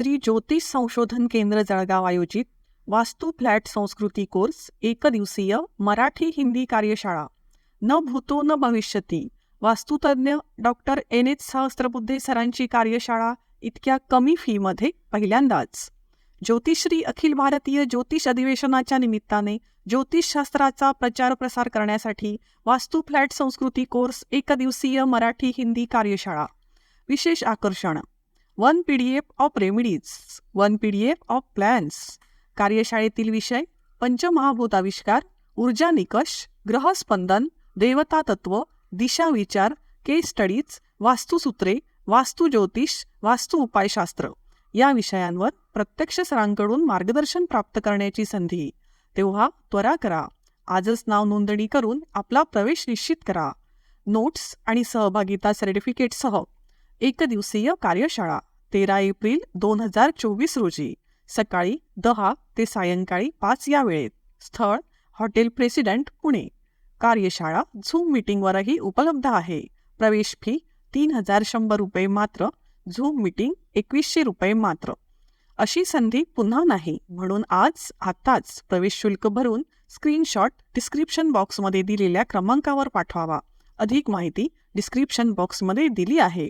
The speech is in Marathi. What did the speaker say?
श्री ज्योतिष संशोधन केंद्र जळगाव आयोजित वास्तू फ्लॅट संस्कृती कोर्स एकदिवसीय मराठी हिंदी कार्यशाळा. न भूतो न भविष्यती. वास्तुतज्ञ डॉक्टर एन. एच. सहस्त्रबुद्धे सरांची कार्यशाळा इतक्या कमी फीमध्ये पहिल्यांदाच. ज्योतिश्री अखिल भारतीय ज्योतिष अधिवेशनाच्या निमित्ताने ज्योतिषशास्त्राचा प्रचार प्रसार करण्यासाठी वास्तू फ्लॅट संस्कृती कोर्स एकदिवसीय मराठी हिंदी कार्यशाळा. विशेष आकर्षण one P D F of remedies one P D F of plans कार्यशाळेतील विषय पंचमहाभूताविष्कार ऊर्जा निकष ग्रहस्पंदन देवता तत्व दिशा विचार केस स्टडीज वास्तुसूत्रे वास्तु ज्योतिष वास्तु उपायशास्त्र. या विषयांवर प्रत्यक्ष सरांकडून मार्गदर्शन प्राप्त करण्याची संधी. तेव्हा त्वरा करा. आजच नाव नोंदणी करून आपला प्रवेश निश्चित करा. नोट्स आणि सहभागिता सर्टिफिकेटसह एकदिवसीय कार्यशाळा. तेरा एप्रिल दोन हजार चोवीस रोजी सकाळी दहा ते सायंकाळी पाच या वेळेत स्थळ हॉटेल प्रेसिडेंट पुणे. कार्यशाळा झूम मीटिंगवरही उपलब्ध आहे. प्रवेश फी तीन हजार शंभर रुपये मात्र झूम मीटिंग एकवीसशे रुपये मात्र. अशी संधी पुन्हा नाही म्हणून आज आत्ताच प्रवेश शुल्क भरून स्क्रीनशॉट डिस्क्रिप्शन बॉक्समध्ये दिलेल्या क्रमांकावर पाठवावा. अधिक माहिती डिस्क्रिप्शन बॉक्समध्ये दिली आहे.